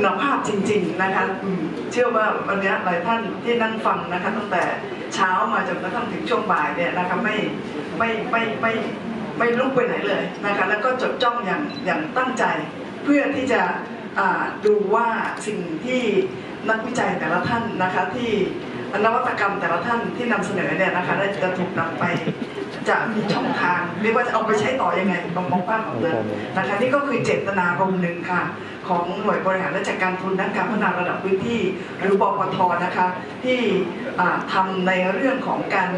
คุณภาพจริง ๆนะคะเชื่อว่าวันนี้หลายท่านที่นั่งฟังนะคะตั้งแต่เช้ามาจนกระทั่งถึงช่วงบ่ายเนี่ยนะคะไม่ไม่ไม่ไม่ไม่ลุกไปไหนเลยนะคะแล้วก็จดจ้องอย่างอย่างตั้งใจ เพื่อที่จะดูว่าสิ่งที่นักวิจัยแต่ละท่านนะคะที่นวัตกรรมแต่ละท่านที่นำเสนอเนี่ยนะคะได้จะถูกนำไป จะมีช่องทางเรียกว่าจะเอาไปใช้ต่อยังไงลองมองภาพของนั้นนะคะนี่ก็คือเจตนารมณ์หนึ่งค่ะ ของหน่วยบริหารและจัดการทุนด้านการพัฒนาระดับพื้นที่ หรือบปทนะคะ ที่อ่าทำในเรื่องของการ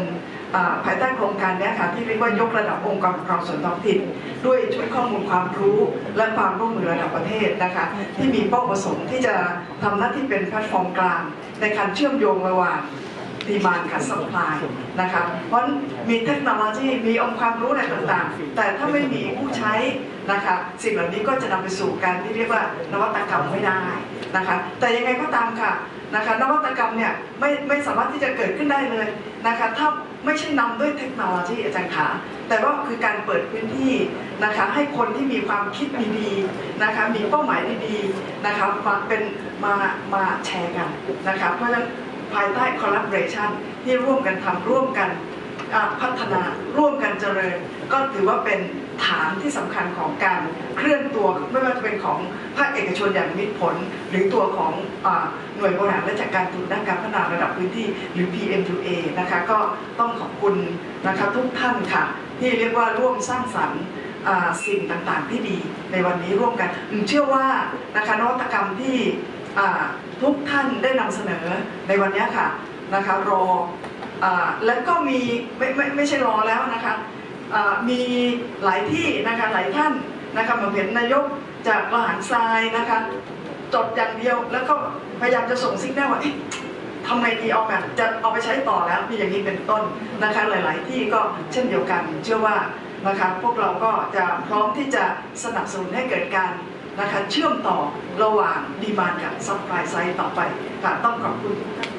อ่าภายใต้โครงการเนี้ยค่ะที่เรียกว่ายกระดับองค์กรปกครองส่วนท้องถิ่นด้วยชุดข้อมูลความรู้และความร่วมมือระดับประเทศนะคะที่มีเป้าประสงค์ที่จะทำหน้าที่เป็นแพลตฟอร์มกลาง ในการเชื่อมโยงระหว่าง ดีมานกับสปายนะคะเพราะมีเทคโนโลยีมีองค์ความรู้อะไรต่างๆ แต่ถ้าไม่มีผู้ใช้นะคะสิ่งเหล่านี้ก็จะนำไปสู่การที่เรียกว่านวัตกรรมไม่ได้นะคะแต่ยังไงก็ตามค่ะนะคะนวัตกรรมเนี่ยไม่ไม่สามารถที่จะเกิดขึ้นได้เลยนะคะถ้าไม่ใช่นำด้วยเทคโนโลยีอาจารย์ขาแต่ว่าคือการเปิดพื้นที่นะคะให้คนที่มีความคิดดีๆนะคะมีเป้าหมายดีๆนะคะมาเป็นมามาแชร์กันนะคะเพราะฉะนั้น ภายใต้ collaboration ที่ร่วมกันทำร่วมกันพัฒนาร่วมกันเจริญ ก็ถือว่าเป็นฐานที่สำคัญของการเคลื่อนตัวไม่ว่าจะเป็นของภาคเอกชนอย่างมิตรผล หรือตัวของอหน่วยบริหารและจัดการทุนด้านการพัฒนาระดับพื้นที่หรือ PM2A นะคะก็ต้องขอบคุณนะคะทุกท่านค่ะ ที่เรียกว่าร่วมสร้างสรรค์สิ่งต่างๆ ที่ดีในวันนี้ร่วมกันเชื่อว่านะคะนวัตกรรมที่ ทุกท่านได้นำเสนอในวันนี้ค่ะนะคะรออแล้วก็มีไม่ไม่ไม่ใช่รอแล้วนะคะมีหลายที่นะคะหลายท่านนะคะมาเห็นนายกจากละหารทรายนะคะจดอย่างเดียวแล้วก็พยายามจะส่งซิกแนลว่าทำไงดีเอาแบบจะเอาไปใช้ต่อแล้วมีอย่างนี้เป็นต้นนะคะหลาย ๆ ที่ก็เช่นเดียวกัน เชื่อว่านะคะพวกเราก็จะพร้อมที่จะสนับสนุนให้เกิดการ นะคะเชื่อมต่อระหว่างดีมานกับซัพพลายไซต์ต่อไปค่ะต้องขอบคุณทุกท่าน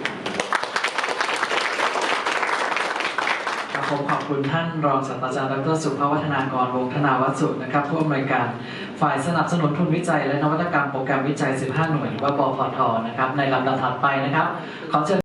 ครับผมขอบคุณท่านรองศาสตราจารย์ดรสุภวัฒนากรวงธนาวัสุนะครับผู้อำนวยการฝ่ายสนับสนุนทุนวิจัย และนวัตกรรมโปรแกรมวิจัย 15 หน่วยหรือว่าปพทนะครับในลำดับถัดไปนะครับขอเชิญ